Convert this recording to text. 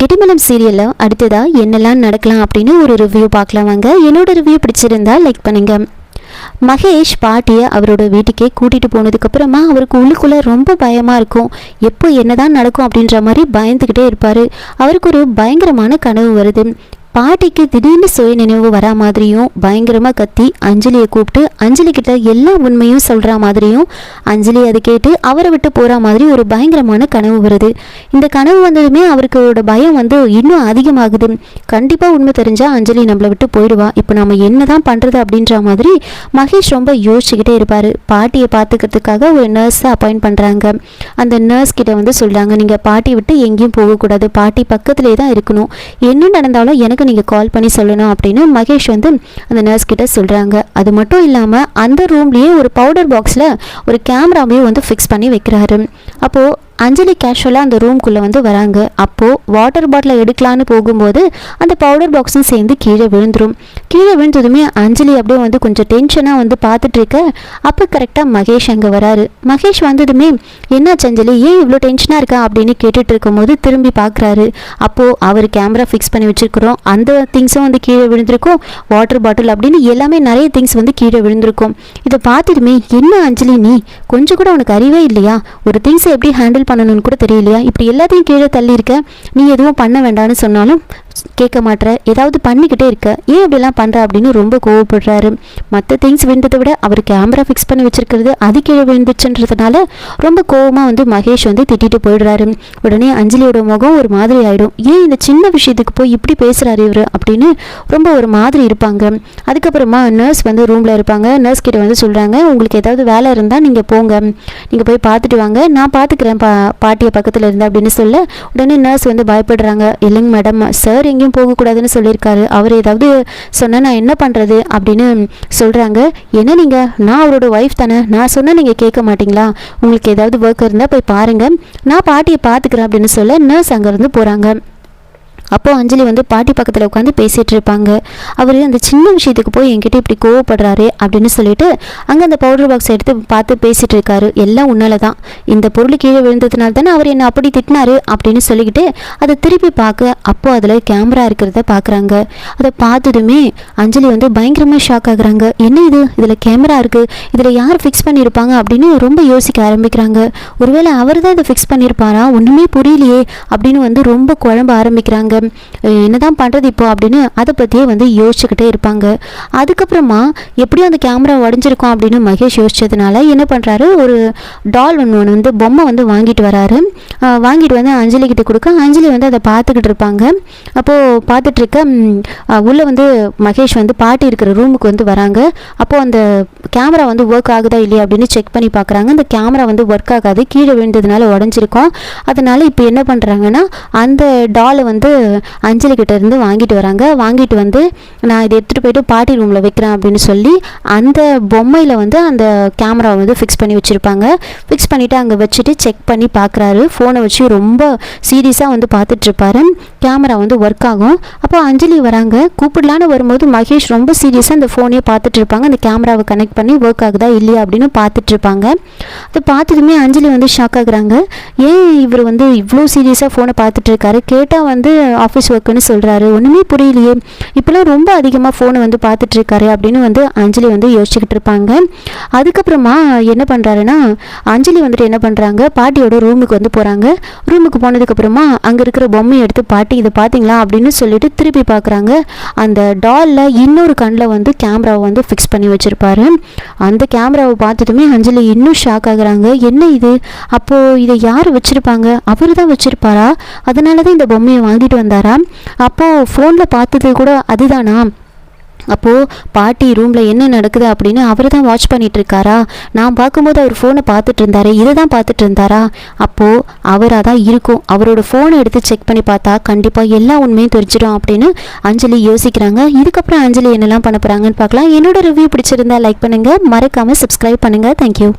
கெட்டிமலம் சீரியலில் அடுத்ததாக என்னெல்லாம் நடக்கலாம் அப்படின்னு ஒரு ரிவ்யூ பார்க்கலாம் வாங்க. என்னோட ரிவ்யூ பிடிச்சிருந்தா லைக் பண்ணுங்க. மகேஷ் பாட்டியை அவரோட வீட்டுக்கே கூட்டிகிட்டு போனதுக்கப்புறமா அவருக்கு உள்ளுக்குள்ளே ரொம்ப பயமாக இருக்கும். எப்போ என்னதான் நடக்கும் அப்படின்ற மாதிரி பயந்துக்கிட்டே இருப்பார். அவருக்கு ஒரு பயங்கரமான கனவு வருது. பாட்டிக்கு திடீர்னு சுய நினைவு வரா மாதிரியும் பயங்கரமாக கத்தி அஞ்சலியை கூப்பிட்டு அஞ்சலி கிட்ட எல்லா உண்மையும் சொல்கிற மாதிரியும் அஞ்சலி அதை கேட்டு அவரை விட்டு போகிற மாதிரி ஒரு பயங்கரமான கனவு வருது. இந்த கனவு வந்ததுமே அவருக்கோட பயம் வந்து இன்னும் அதிகமாகுது. கண்டிப்பாக உண்மை தெரிஞ்சால் அஞ்சலி நம்மளை விட்டு போயிடுவா. இப்போ நம்ம என்ன தான் பண்ணுறது அப்படின்ற மாதிரி மகேஷ் ரொம்ப யோசிச்சுக்கிட்டே இருப்பார். பாட்டியை பார்த்துக்கிறதுக்காக ஒரு நர்ஸை அப்பாயிண்ட் பண்ணுறாங்க அந்த நர்ஸ் கிட்ட வந்து சொல்கிறாங்க நீங்கள் பாட்டி விட்டு எங்கேயும் போகக்கூடாது. பாட்டி பக்கத்திலே தான் இருக்கணும். என்ன நடந்தாலும் எனக்கு நீங்கள் கால் பண்ணி சொல்லணும் அப்படின்னு மகேஷ் வந்து அந்த நர்ஸ் கிட்ட சொல்கிறாங்க அது மட்டும் இல்லாமல் அந்த ரூம்லேயே ஒரு பவுடர் பாக்ஸில் ஒரு கேமராவையும் வந்து ஃபிக்ஸ் பண்ணி வைக்கிறாரு. அப்போது அஞ்சலி கேஷுவலாக அந்த ரூம்குள்ளே வந்து வராங்க. அப்போது வாட்டர் பாட்டிலை எடுக்கலான்னு போகும்போது அந்த பவுடர் பாக்ஸும் சேர்ந்து கீழே விழுந்துடும் கீழே விழுந்ததுமே அஞ்சலி அப்படியே வந்து கொஞ்சம் டென்ஷனாக வந்து பார்த்துட்ருக்க அப்போ கரெக்டாக மகேஷ் அங்கே வராரு. மகேஷ் வந்ததுமே என்னாச்சு அஞ்சலி? ஏன் இவ்வளோ டென்ஷனாக இருக்கா? அப்படின்னு கேட்டுட்டு இருக்கும்போது திரும்பி பார்க்குறாரு. அப்போது அவர் கேமரா ஃபிக்ஸ் பண்ணி வச்சுருக்குறோம். அந்த திங்ஸும் வந்து கீழே விழுந்திருக்கும். வாட்டர் பாட்டில் அப்படின்னு எல்லாமே நிறைய திங்ஸ் வந்து கீழே விழுந்திருக்கும். இதை பார்த்துட்டுமே என்ன அஞ்சலி நீ? கொஞ்சம் கூட உனக்கு அறிவே இல்லையா? ஒரு திங்ஸை எப்படி ஹேண்டில் பண்ணணும்னு கூட தெரியலையா? இப்படி எல்லாத்தையும் கீழே தள்ளி இருக்க நீ எதுவும் பண்ண வேண்டாம்னு சொன்னாலும் கேட்க மாட்டுற ஏதாவது பண்ணிக்கிட்டே இருக்க ஏன் இப்படிலாம் பண்ணுற அப்படின்னு ரொம்ப கோவப்படுறாரு. மற்ற திங்ஸ் விழுந்ததை விட அவர் கேமரா ஃபிக்ஸ் பண்ணி வச்சிருக்கிறது அது கீழே விழுந்துச்சுன்றதுனால ரொம்ப கோவமாக வந்து மகேஷ் வந்து திட்டிட்டு போயிடுறாரு. உடனே அஞ்சலியோட முகம் ஒரு மாதிரி ஆகிடும் ஏன் இந்த சின்ன விஷயத்துக்கு போய் இப்படி பேசுகிறாரு இவர் அப்படின்னு ரொம்ப ஒரு மாதிரி இருப்பாங்க. அதுக்கப்புறமா நர்ஸ் வந்து ரூமில் இருப்பாங்க. நர்ஸ் கிட்ட வந்து சொல்கிறாங்க உங்களுக்கு ஏதாவது வேலை இருந்தால் நீங்கள் போங்க. நீங்கள் போய் பார்த்துட்டு வாங்க. நான் பார்த்துக்கிறேன் பா பாட்டியை பக்கத்தில் இருந்தேன் அப்படின்னு சொல்ல உடனே நர்ஸ் வந்து பயப்படுறாங்க. இல்லைங்க மேடம் சார் எங்கேயும் போகக்கூடாதுன்னு சொல்லியிருக்காரு. அவர் ஏதாவது சொன்னால் நான் என்ன பண்ணுறது அப்படின்னு சொல்கிறாங்க என்ன நீங்கள் நான் அவரோட ஒய்ஃப் தானே. நான் சொன்னால் நீங்கள் கேட்க மாட்டீங்களா? உங்களுக்கு ஏதாவது ஒர்க் இருந்தால் போய் பாருங்கள் நான் பாட்டியை பார்த்துக்கிறேன் அப்படின்னு சொல்ல நர்ஸ் அங்கேருந்து போகிறாங்க அப்போது அஞ்சலி வந்து பாட்டி பக்கத்தில் உட்காந்து பேசிகிட்டு இருப்பாங்க. அவர் அந்த சின்ன விஷயத்துக்கு போய் என்கிட்ட இப்படி கோவப்படுறாரு அப்படின்னு சொல்லிட்டு அங்கே அந்த பவுடர் பாக்ஸ் எடுத்து பார்த்து பேசிகிட்டு இருக்காரு. எல்லாம் உன்னால தான் இந்த பொருள் கீழே விழுந்ததுனால தானே அவர் என்னை அப்படி திட்டினாரு அப்படின்னு சொல்லிக்கிட்டு அதை திருப்பி பார்க்க அப்போ அதில் கேமரா இருக்கிறத பார்க்குறாங்க அதை பார்த்ததுமே அஞ்சலி வந்து பயங்கரமாக ஷாக் ஆகுறாங்க. என்ன இது? இதில் கேமரா இருக்குது இதில் யார் ஃபிக்ஸ் பண்ணியிருப்பாங்க அப்படின்னு ரொம்ப யோசிக்க ஆரம்பிக்கிறாங்க. ஒருவேளை அவர் தான் இதை ஃபிக்ஸ் பண்ணியிருப்பாரா ஒன்றுமே புரியலையே அப்படின்னு வந்து ரொம்ப குழம்ப ஆரம்பிக்கிறாங்க. என்னதான் பண்ணுறது இப்போ அப்படின்னு அதை பற்றியே வந்து யோசிச்சுக்கிட்டே இருப்பாங்க. அதுக்கப்புறமா எப்படியும் அந்த கேமரா உடஞ்சிருக்கும் அப்படின்னு மகேஷ் யோசிச்சதுனால என்ன பண்ணுறாரு ஒரு டால் ஒன்று ஒன்று வந்து பொம்மை வந்து வாங்கிட்டு வராரு. வாங்கிட்டு வந்து அஞ்சலி கிட்ட கொடுக்க. அஞ்சலி வந்து அதை பார்த்துக்கிட்டு இருப்பாங்க. அப்போது பார்த்துட்ருக்க உள்ளே வந்து மகேஷ் வந்து பாட்டி இருக்கிற ரூமுக்கு வந்து வராங்க. அப்போது அந்த கேமரா வந்து ஒர்க் ஆகுதா இல்லையா அப்படின்னு செக் பண்ணி பார்க்குறாங்க. அந்த கேமரா வந்து ஒர்க் ஆகாது. கீழே விழுந்ததுனால உடஞ்சிருக்கும். அதனால் இப்போ என்ன பண்ணுறாங்கன்னா அந்த டாலை வந்து அஞ்சலி கிட்ட இருந்து வாங்கிட்டு வராங்க. வாங்கிட்டு வந்து நான் இதை எடுத்துகிட்டு போயிட்டு பாட்டி ரூமில் வைக்கிறேன் அப்படின்னு சொல்லி அந்த பொம்மையில் வந்து அந்த கேமரா வந்து ஃபிக்ஸ் பண்ணி வச்சுருப்பாங்க. ஃபிக்ஸ் பண்ணிவிட்டு அங்கே வச்சுட்டு செக் பண்ணி பார்க்குறாரு ஃபோனை வச்சு ரொம்ப சீரியஸாக வந்து பார்த்துட்ருப்பாரு கேமரா வந்து ஒர்க் ஆகும். அப்போ அஞ்சலி வராங்க. கூப்பிடலான்னு வரும்போது மகேஷ் ரொம்ப சீரியஸாக அந்த ஃபோனையே பார்த்துட்டு இருப்பாங்க. அந்த கேமராவை கனெக்ட் பண்ணி ஒர்க் ஆகுதா இல்லையா அப்படின்னு பார்த்துட்டு இருப்பாங்க. அதை பார்த்ததுமே அஞ்சலி வந்து ஷாக் ஆகுறாங்க. ஏன் இவர் வந்து இவ்வளோ சீரியஸாக ஃபோனை பார்த்துட்டு இருக்காரு? கேட்டால் வந்து ஆஃபீஸ் ஒர்க்குன்னு சொல்கிறாரு ஒன்றுமே புரியலையே. இப்போலாம் ரொம்ப அதிகமாக ஃபோனை வந்து பார்த்துட்ருக்காரு அப்படின்னு வந்து அஞ்சலி வந்து யோசிச்சுக்கிட்டு இருப்பாங்க. அதுக்கப்புறமா என்ன பண்ணுறாருன்னா அஞ்சலி வந்துட்டு என்ன பண்ணுறாங்க பாட்டியோட ரூமுக்கு வந்து போகிறாங்க ரூமுக்கு போனதுக்கப்புறமா அங்கே இருக்கிற பொம்மையை எடுத்து பாட்டி இதை பார்த்தீங்களா? அப்படின்னு சொல்லிட்டு திருப்பி பார்க்குறாங்க. அந்த டாலில் இன்னொரு கண்ணில் வந்து கேமராவை வந்து ஃபிக்ஸ் பண்ணி வச்சுருப்பாரு. அந்த கேமராவை பார்த்ததுமே அஞ்சலி இன்னும் ஷாக் ஆகுறாங்க. என்ன இது? அப்போது இதை யார் வச்சுருப்பாங்க? அவர் தான் வச்சுருப்பாரா? அதனால தான் இந்த பொம்மையை வாங்கிட்டு வந்தாரா அப்போது ஃபோனில் பார்த்தது கூட அதுதானா? அப்போது பாட்டி ரூமில் என்ன நடக்குது? அப்படின்னு அவர் தான் வாட்ச் பண்ணிட்டு இருக்காரா நான் பார்க்கும்போது அவர் ஃபோனை பார்த்துட்டு இருந்தாரு இதை தான் பார்த்துட்டு இருந்தாரா அப்போது அவராக தான் இருக்கும். அவரோட ஃபோனை எடுத்து செக் பண்ணி பார்த்தா கண்டிப்பாக எல்லா உண்மையும் தெரிஞ்சிடும் அப்படின்னு அஞ்சலி யோசிக்கிறாங்க. இதுக்கப்புறம் அஞ்சலி என்னெல்லாம் பண்ண போகிறாங்கன்னு பார்க்கலாம். என்னோட ரிவ்யூ பிடிச்சிருந்தா லைக் பண்ணுங்கள் மறக்காமல் சப்ஸ்கிரைப் பண்ணுங்கள் தேங்க்யூ